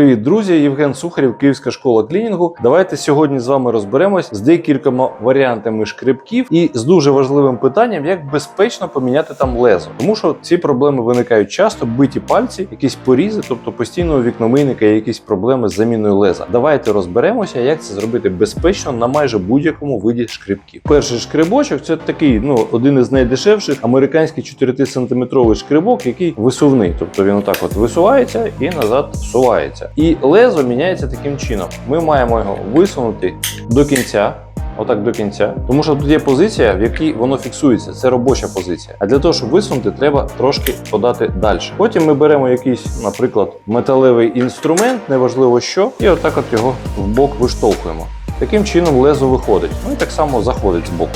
Привіт, друзі! Євген Сухарів, Київська школа клінінгу. Давайте сьогодні з вами розберемось з декількома варіантами шкребків і з дуже важливим питанням, як безпечно поміняти там лезо. Тому що ці проблеми виникають часто, биті пальці, якісь порізи, тобто постійно у вікномийника є якісь проблеми з заміною леза. Давайте розберемося, як це зробити безпечно на майже будь-якому виді шкребків. Перший шкребочок це такий, ну один із найдешевших американський 4 сантиметровий шкребок, який висувний, тобто він отак от висувається і назад всувається. І лезо міняється таким чином. Ми маємо його висунути до кінця. Отак до кінця, тому що тут є позиція, в якій воно фіксується. Це робоча позиція. А для того, щоб висунути, треба трошки подати далі. Потім ми беремо якийсь, наприклад, металевий інструмент, неважливо що, і отак от його в бок виштовхуємо. Таким чином лезо виходить. Ну і так само заходить з боку.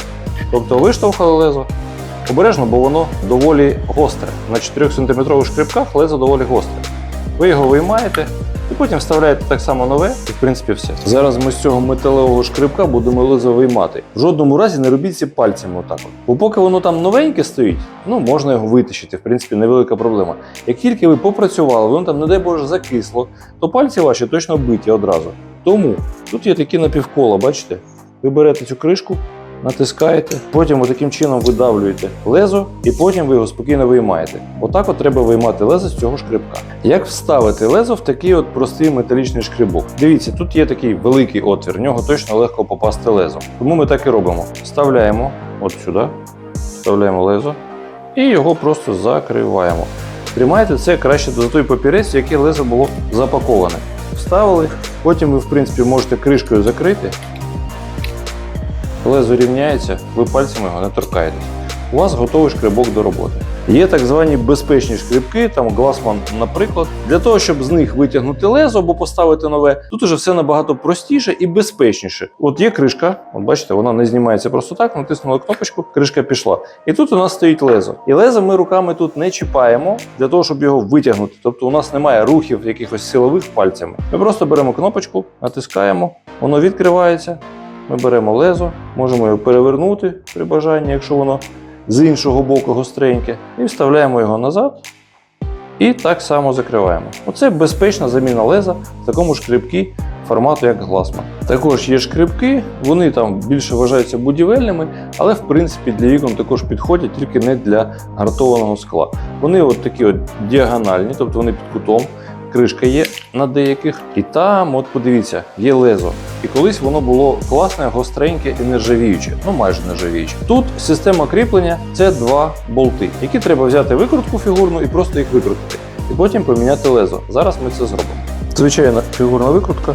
Тобто виштовхали лезо. Обережно, бо воно доволі гостре. На 4 см шкребках лезо доволі гостре. Ви його виймаєте, і потім вставляєте так само нове, і в принципі все. Зараз ми з цього металевого шкребка будемо лезо виймати. В жодному разі не робіть ці пальцями отак. От. Бо поки воно там новеньке стоїть, ну можна його витащити, в принципі, невелика проблема. Як тільки ви попрацювали, воно там, не дай Боже, закисло, то пальці ваші точно биті одразу. Тому тут є такі напівкола, бачите? Ви берете цю кришку, натискаєте, потім таким чином видавлюєте лезо, і потім ви його спокійно виймаєте. Отак от треба виймати лезо з цього шкребка. Як вставити лезо в такий от простий металічний шкребок? Дивіться, тут є такий великий отвір, в нього точно легко попасти лезо. Тому ми так і робимо. Вставляємо от сюди, вставляємо лезо і його просто закриваємо. Тримайте це краще до той папірець, в який лезо було запаковане. Вставили, потім ви, в принципі, можете кришкою закрити. Лезо рівняється, ви пальцями його не торкаєтесь. У вас готовий шкребок до роботи. Є так звані безпечні шкребки, там Glassman, наприклад. Для того, щоб з них витягнути лезо або поставити нове, тут уже все набагато простіше і безпечніше. От є кришка, от бачите, вона не знімається просто так, натиснули кнопочку, кришка пішла. І тут у нас стоїть лезо. І лезо ми руками тут не чіпаємо для того, щоб його витягнути. Тобто у нас немає рухів якихось силових пальцями. Ми просто беремо кнопочку, натискаємо, воно відкривається. Ми беремо лезо, можемо його перевернути при бажанні, якщо воно з іншого боку гостреньке, і вставляємо його назад. І так само закриваємо. Оце безпечна заміна леза в такому ж шкребкі формату, як Glassman. Також є шкребки, вони там більше вважаються будівельними, але в принципі для вікон також підходять, тільки не для гартованого скла. Вони от такі от діагональні, тобто вони під кутом. Кришка є на деяких, і там, от подивіться, є лезо. І колись воно було класне, гостреньке і нержавіюче, ну майже нержавіюче. Тут система кріплення це два болти, які треба взяти викрутку фігурну і просто їх викрутити. І потім поміняти лезо. Зараз ми це зробимо. Звичайна фігурна викрутка.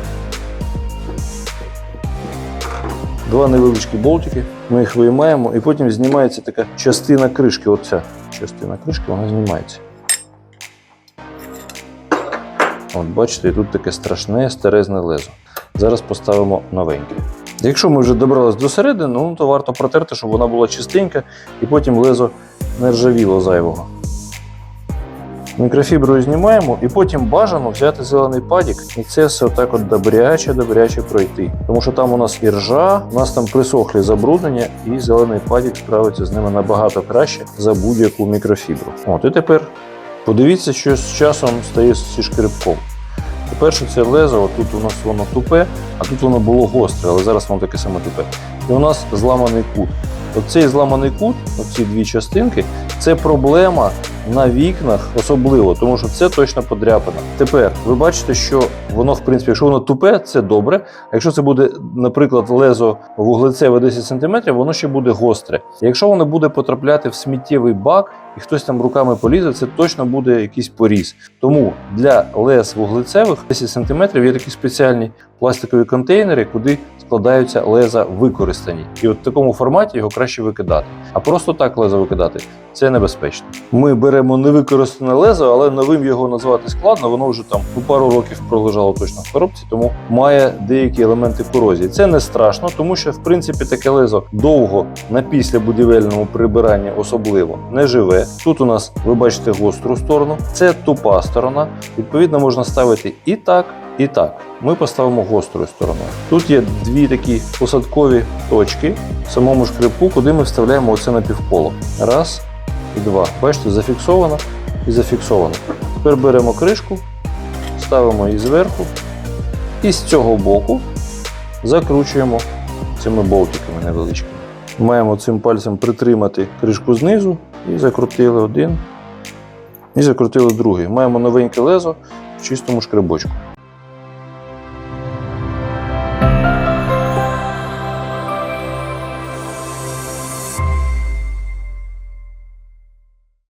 Два невеличкі болтики. Ми їх виймаємо, і потім знімається така частина кришки. Оця частина кришки, вона знімається. От бачите, тут таке страшне старезне лезо. Зараз поставимо новеньке. Якщо ми вже добрались до середини, ну, то варто протерти, щоб вона була чистенька і потім лезо не ржавіло зайвого. Мікрофіброю знімаємо і потім бажано взяти зелений падік і це все отак от добряче-добряче пройти. Тому що там у нас і ржа, у нас там присохлі забруднення, і зелений падік справиться з ними набагато краще за будь-яку мікрофібру. От і тепер подивіться, що з часом стає зі шкребком. По-перше, це лезо, тут у нас воно тупе, а тут воно було гостре, але зараз воно таке саме тупе. І у нас зламаний кут. Оцей зламаний кут, оці дві частинки, це проблема на вікнах особливо, тому що це точно подряпина. Тепер ви бачите, що воно, в принципі, якщо воно тупе, це добре. А якщо це буде, наприклад, лезо вуглецеве 10 см, воно ще буде гостре. Якщо воно буде потрапляти в сміттєвий бак і хтось там руками полізе, це точно буде якийсь поріз. Тому для лез вуглецевих 10 см є такі спеціальні пластикові контейнери, куди складаються леза використані. І от в такому форматі його краще викидати. А просто так лезо викидати це небезпечно. Ми беремо невикористане лезо, але новим його назвати складно. Воно вже там у пару років пролежало точно в коробці, тому має деякі елементи корозії. Це не страшно, тому що в принципі таке лезо довго на післябудівельному прибиранні особливо не живе. Тут у нас ви бачите гостру сторону, це тупа сторона. Відповідно, можна ставити і так. І так, ми поставимо гострою стороною. Тут є дві такі посадкові точки в самому шкребку, куди ми вставляємо оце напівколо. Раз і два. Бачите, зафіксовано і зафіксовано. Тепер беремо кришку, ставимо її зверху і з цього боку закручуємо цими болтиками невеличкими. Маємо цим пальцем притримати кришку знизу і закрутили один. І закрутили другий. Маємо новеньке лезо в чистому шкребочку.